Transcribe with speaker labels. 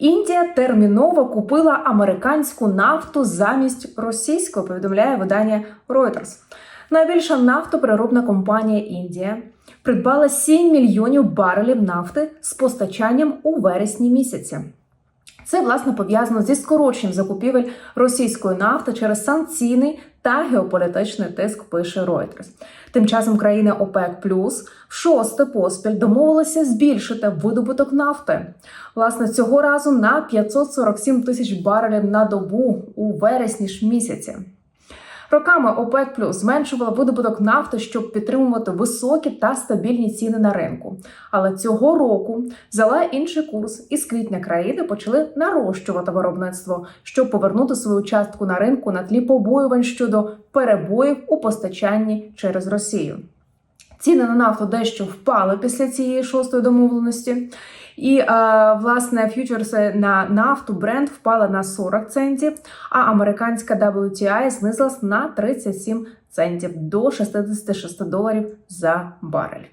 Speaker 1: Індія терміново купила американську нафту замість російської, повідомляє видання Reuters. Найбільша нафтопереробна компанія Індія придбала 7 мільйонів барелів нафти з постачанням у вересні місяці. Це власне пов'язано зі скороченням закупівель російської нафти через санкційний та геополітичний тиск. Пише Reuters. Тим часом країни ОПЕК Плюс в шосте поспіль домовилися збільшити видобуток нафти. Власне, цього разу на 547 тисяч барелів на добу у вересні ж місяці. Роками ОПЕК Плюс зменшувала видобуток нафти, щоб підтримувати високі та стабільні ціни на ринку. Але цього року взяла інший курс, і з квітня країни почали нарощувати виробництво, щоб повернути свою частку на ринку на тлі побоювань щодо перебоїв у постачанні через Росію. Ціни на нафту дещо впали після цієї шостої домовленості. І е, власне ф'ючерси на нафту бренд впали на 40 центів, а американська WTI знизилась на 37 центів до 66 доларів за барель.